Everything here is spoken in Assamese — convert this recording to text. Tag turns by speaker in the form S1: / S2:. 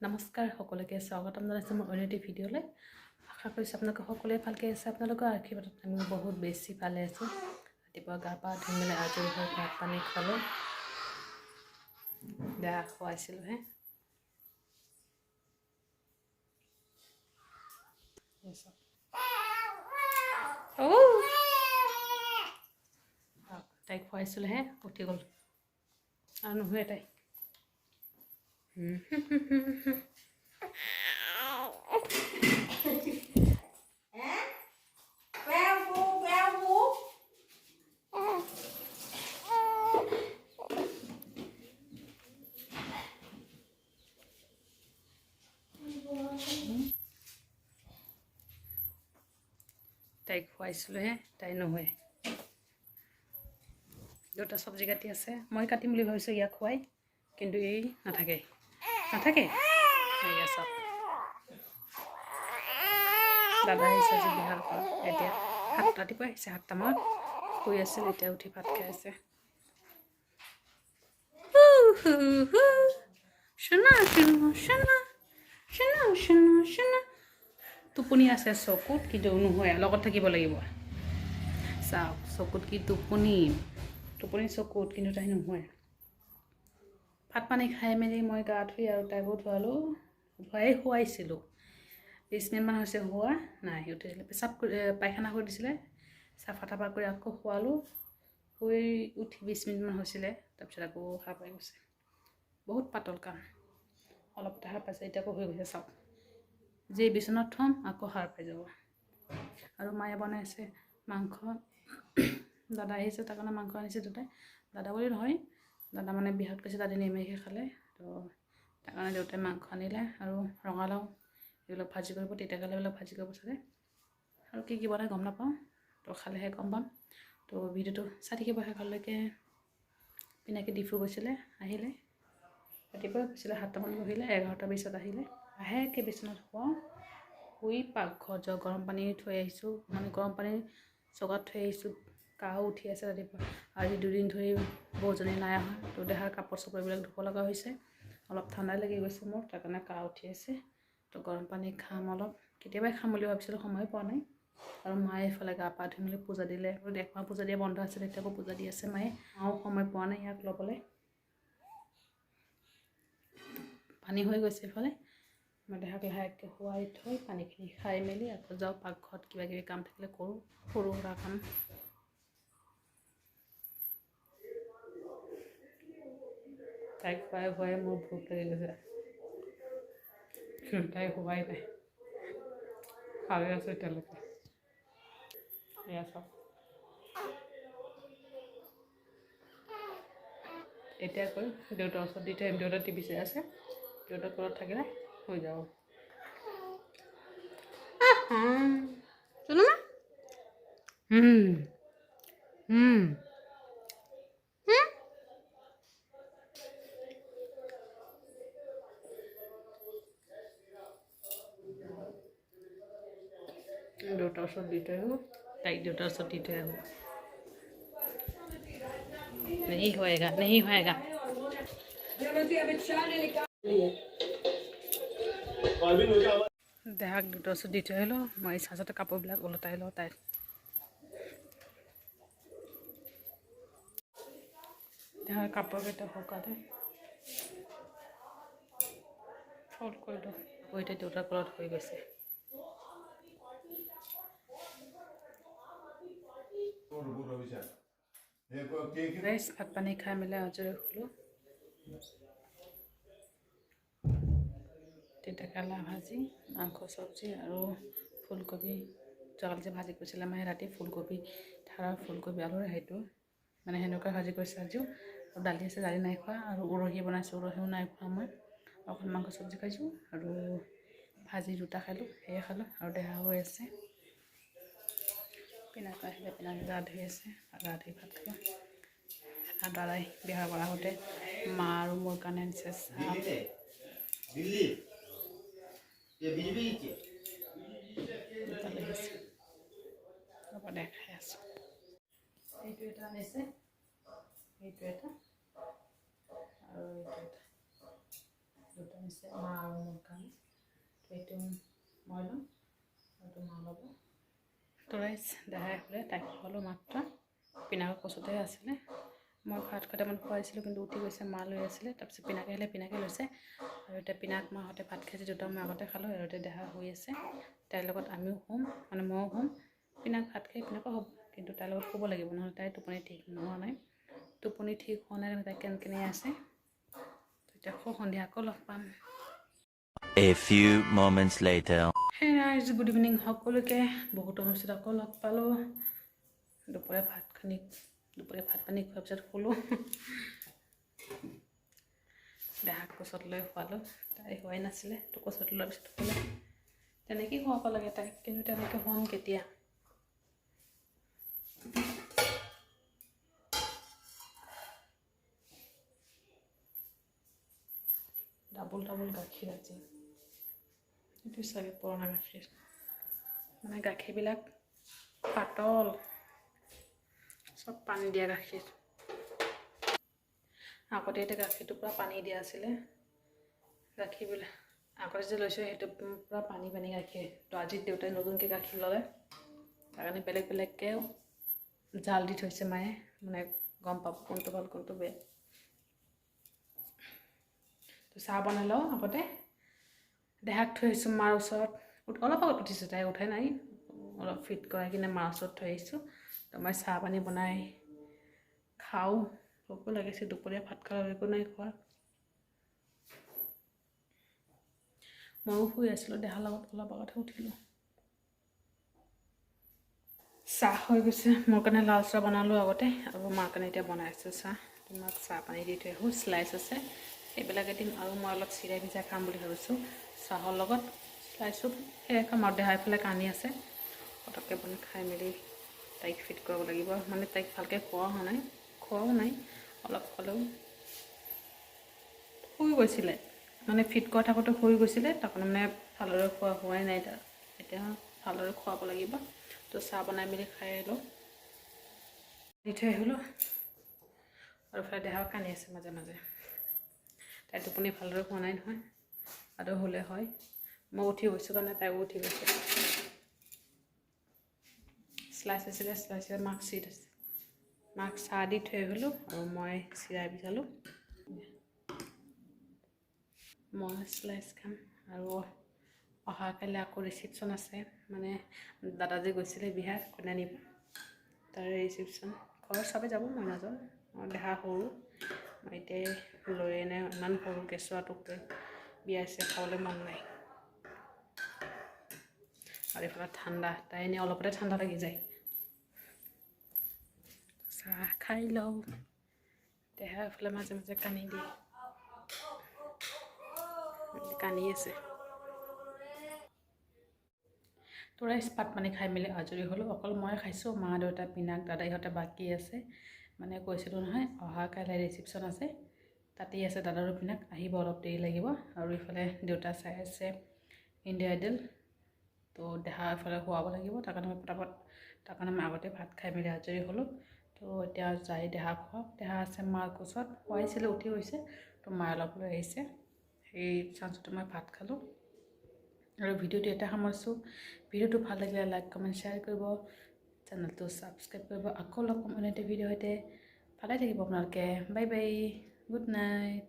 S1: নমস্কাৰ সকলোকে স্বাগতম জনাইছোঁ মোৰ অন্য এটি ভিডিঅ'লৈ। আশা কৰিছোঁ আপোনালোকে সকলোৱে ভালকৈ আছে। আপোনালোকৰ আশীৰ্বাদত আমি বহুত বেছি ভালে আছোঁ। ৰাতিপুৱা গা পা ধুই মেলি আজৰি হৈ ভাত পানী খালোঁ। বেয়া খুৱাইছিলোঁহে। তাইক খুৱাইছিলোঁহে উঠি গ'ল। আৰু নুশুৱে তাই তাইক খুৱাইছিলোঁহে তাই নুশুৱে দুটা চব্জি কাটি আছে। মই কাটিম বুলি ভাবিছোঁ ইয়াক খুৱাই কিন্তু এই নাথাকে। নাথাকে? এয়া চাওক দাদা আহিছে আজি বিহাৰ পৰা এতিয়া সাত ৰাতিপুৱা আহিছে সাতটামানত শুই আছিল এতিয়া উঠি ভাত খাই আছে। শুনা শুনা শুনা শুনা শুনা শুনা। টোপনি আছে চকুত কিন্তু নহয় লগত থাকিব লাগিব। চাওক চকুত কি টোপনি। টোপনি চকুত কিন্তু তাই নহয় ভাত পানী খাই মেলি মই গা ধুই আৰু তাইকো ধুৱালোঁ ধুৱাই শুৱাইছিলোঁ। বিছ মিনিটমান হৈছে শুৱা নাই উঠিছিলে পেচাব পায়খানা কৰি দিছিলে। চাফা তাফা কৰি আকৌ শুৱালোঁ। শুই উঠি বিছ মিনিটমান হৈছিলে তাৰপিছত আকৌ সাৰ পাই গৈছে। বহুত পাতল কাম। অলপ সাৰ পাইছে এতিয়া আকৌ হৈ গৈছে চাওক। যি বিচনাত থ'ম আকৌ সাৰ পাই যাব। আৰু মায়ে বনাইছে মাংস। দাদা আহিছে তাৰ কাৰণে মাংস আনিছে দেউতাই দাদা বুলি নহয় দাদা মানে বিহাৰত গৈছে তাতে নিমখে খালে তো তাৰ কাৰণে দেউতাই মাংস আনিলে আৰু ৰঙালাও এইবিলাক ভাজি কৰিব তিতাকেৰেলাবিলাক ভাজি কৰিব চাগে। আৰু কি কি বনাই গম নাপাওঁ তো খালেহে গম পাম। তো ভিডিঅ'টো চাই থাকিব শেষলৈকে পিনাকি ডিফু গৈছিলে আহিলে। ৰাতিপুৱা গৈছিলে সাতটামান বহিলে এঘাৰটা বিছত আহিলে। লাহেকৈ বিচনাত শুৱাওঁ শুই পাকঘৰত যাওঁ গৰম পানী থৈ আহিছোঁ মানে গৰম পানী চগাত থৈ আহিছোঁ। কাহো উঠি আছে ৰাতিপুৱা। আজি দুদিন ধৰি বৌজনী নাই অহা। তো দেহাৰ কাপোৰ চাপোৰবিলাক ধুব লগা হৈছে। অলপ ঠাণ্ডাই লাগি গৈছে মোৰ তাৰ কাৰণে কাহ উঠি আছে। তো গৰম পানী খাম অলপ। কেতিয়াবাই খাম বুলি ভাবিছিলোঁ সময় পোৱা নাই। আৰু মায়ে এইফালে গা পা ধুই মেলি পূজা দিলে। একমাহ পূজা দিয়া বন্ধ আছে তেতিয়া আকৌ পূজা দি আছে মায়ে। মাও সময় পোৱা নাই ইয়াক ল'বলৈ। পানী হৈ গৈছে এইফালে। মই দেহাক লাহেকৈ শুৱাই থৈ পানীখিনি খাই মেলি আকৌ যাওঁ পাকঘৰত কিবা কিবি কাম থাকিলে কৰোঁ। সৰু সুৰা কাম। তাইক খুৱাই খুৱাই মোৰ ভোক লাগি গৈছে তাই শুৱাই নাই। খাই আছোঁ এতিয়ালৈকে। এয়া চাওক। এতিয়া কৈ দেউতাৰ ওচৰত দি থৈ দেউতা টিভি চাই আছে। দেউতাৰ ঘৰত থাকিলে হৈ যাব। শুনো দেউতাৰ ওচৰত দি থৈ আহোঁ তাইক দেউতাৰ ওচৰত দি থৈ আহোঁ नहीं होएगा नहीं होएगा দেহাক দুটা ওচৰত দি থৈ আহিলোঁ মই চাৰ্জতে কাপোৰবিলাক ওলটাই লওঁ তাইক দেহাৰ কাপোৰকেইটা শুকালে ফল্ড কৰিলোঁ আকৌ এতিয়া দেউতাৰ ঘৰত হৈ গৈছে ভাত পানী খাই মেলি আজৰি হ'লোঁ তিতাকেৰেলা ভাজি মাংস চব্জি আৰু ফুলকবি যোৱাকালি যে ভাজি কৰিছিলে মায়ে ৰাতি ফুলকবি ধাৰা ফুলকবি আলুৰে সেইটো মানে সেনেকুৱা ভাজি কৰিছে আজিও আৰু দালি আছে দালি নাই খোৱা আৰু উৰহি বনাইছোঁ উৰহিও নাই খোৱা মই অকল মাংস চব্জি খাইছোঁ আৰু ভাজি দুটা খালোঁ সেয়ে খালোঁ আৰু দেহা হৈ আছে পিনাক আহিলে পিনাক গা ধুই আছে, গা ধুই ভাত খালোঁ। আৰু দাদাই বিহাৰ পৰা আহোঁতে মা আৰু মোৰ কাৰণে আনিছে চাহ। দেখাই আছোঁ। এইটো এটা আনিছে, এইটো এটা। আৰু এইটো এটা। দুটা নিছে মা আৰু মোৰ কাৰণে। এইটো মই ল'ম এইটো মা ল'ব। তো ৰাইজ দেহাই হ'লে তাইক খোৱালোঁ মাত্ৰ। পিনাকৰ কোচতে আছিলে। মই ভাত কেইটামান খুৱাইছিলোঁ কিন্তু উঠি গৈছে মা লৈ আছিলে। তাৰপিছত পিনাকে আহিলে পিনাকে লৈছে। আৰু এতিয়া পিনাক মাহঁতে ভাত খাইছে দুটা মই আগতে খালোঁ আৰু এতিয়া দেহা শুই আছে। তাইৰ লগত আমিও শুম মানে ময়ো শুম। পিনাক ভাত খাই পিনাকো হ'ব কিন্তু তাইৰ লগত শুব লাগিব নহ'লে তাইৰ টোপনি ঠিক নোহোৱা নাই। টোপনি ঠিক হোৱা নাই তাই কেন কেনে আছে আকৌ সন্ধিয়া আকৌ লগ পাম।
S2: A few moments later.
S1: হে ৰাইজ গুড ইভিনিং সকলোকে। বহুতো পিছত আকৌ লগ পালোঁ। দুপৰীয়া ভাত খানি দুপৰীয়া ভাত পানী খোৱাৰ পিছত শুলোঁ। দেহাক কোচত লৈ খোৱালোঁ তাই হোৱাই নাছিলে তো কোচত লোৱাৰ পিছত শুলে। তেনেকেই খুৱাব লাগে তাইক কিন্তু তেনেকৈ শুৱাম কেতিয়া? ডাবুল ডাবুল গাখীৰ আজি। এইটো চাগে পুৰণা গাখীৰ মানে গাখীৰবিলাক পাতল চব পানী দিয়া গাখীৰ আগতে এতিয়া গাখীৰটো পূৰা পানী দিয়া আছিলে গাখীৰবিলাক আগতে যে লৈছোঁ সেইটো পূৰা পানী পানী গাখীৰ তো আজি দেউতাই নতুনকৈ গাখীৰ ল'লে তাৰ কাৰণে বেলেগ বেলেগকৈ জাল দি থৈছে মায়ে মানে গম পাব কোনটো ভালো কোনটো বেয়া তো চাহ বনাই লওঁ আগতে দেহাক থৈ আহিছোঁ মাৰ ওচৰত অলপ আগত উঠিছোঁ তাই উঠাই নাই অলপ ফিট কৰাই কিনে মাৰ ওচৰত থৈ আহিছোঁ তো মই চাহ পানী বনাই খাওঁ ভোকো লাগিছে দুপৰীয়া ভাত খাওঁ একো নাই খোৱা ময়ো শুই আছিলোঁ দেহাৰ লগত অলপ আগতে উঠিলোঁ চাহ হৈ গৈছে মোৰ কাৰণে লাল চাহ বনালোঁ আগতে আৰু মাৰ কাৰণে এতিয়া বনাই আছোঁ চাহ তোমাক চাহ পানী দি থৈ আহোঁ শ্লাইচ আছে সেইবিলাকে দিম আৰু মই অলপ চিৰা ভিজা খাম বুলি ভাবিছোঁ চাহৰ লগত শ্লাইচো সেয়াই খাম আৰু দেহাই ফালে কান্দি আছে। পটককৈ বনাই খাই মেলি তাইক ফিট কৰিব লাগিব। মানে তাইক ভালকৈ খোৱা হোৱা নাই খোৱাও নাই অলপ হ'লেও শুই গৈছিলে। মানে ফিট কৰি থাকোঁতে শুই গৈছিলে তাৰপৰা মানে ভালদৰে খোৱা হোৱাই নাই তাৰ। এতিয়া ভালদৰে খুৱাব লাগিব। তো চাহ বনাই মেলি খাই আহিলোঁ। দি থৈ আহিলোঁ। আৰু ইফালে দেহাও কান্দি আছে মাজে মাজে। তাই টোপনি ভালদৰে হোৱা নাই নহয়। আৰু হ'লে হয়। মই উঠি গৈছোঁ কাৰণে তাইও উঠি গৈছে। শ্লাইচ আছিলে শ্লাইচে মাক চিট আছে। মাক চাহ দি থৈ আহিলোঁ আৰু মই চিৰাই বিচালোঁ মই শ্লাইচ খাম আৰু অহা কাইলৈ আকৌ ৰিচিপশ্যন আছে। মানে দাদা যে গৈছিলে বিহাৰ কইনা নিব? তাৰ ৰিচিপশ্যন ঘৰৰ চবেই যাব মই নাযাওঁ। মই দেহা সৰু। মই এতিয়াই লৈ এনে ইমান সৰু কেঁচুৱাটোক বিয়া খাবলৈ মন নাই। আৰু এইফালে ঠাণ্ডা, তাই এনেই অলপতে ঠাণ্ডা লাগি যায়। চাহ খাই লওঁ। দেহা এফালে মাজে মাজে কান্দি দিয়ে। কান্দি আছে। তোৰা পাত পানী খাই মেলি আজৰি হ'লোঁ। অকল মই খাইছোঁ মা দেউতা পিনাক দাদা ইহঁতে বাকী আছে। মানে কৈছিলোঁ নহয়, অহা কাইলৈ ৰিচিপশ্যন আছে। তাতেই আছে দাদাৰো পিনাক আহিব অলপ দেৰি লাগিব। আৰু ইফালে দেউতা চাই আছে ইণ্ডিয়া আইডল। তো দেহা এফালে শুৱাব লাগিব। তাৰ কাৰণে মই পটাপট তাৰ কাৰণে মই আগতে ভাত খাই মেলি আজৰি হ'লোঁ। তো এতিয়া যাই দেহা খুৱাওক দেহা আছে মাৰ কোচত। শুৱাইছিলে উঠি গৈছে। তো মায়ে অলপ লৈ আহিছে। সেই চাঞ্চতে মই ভাত খালোঁ। আৰু ভিডিঅ'টো এটা সামৰিছোঁ। ভিডিঅ'টো ভাল লাগিলে লাইক কমেণ্ট শ্বেয়াৰ কৰিব। চেনেলটো ছাবস্ক্ৰাইব কৰিব। আকৌ লগ অন্য এটা ভিডিঅ' সৈতে। ভালে থাকিব আপোনালোকে। Bye bye. Good night.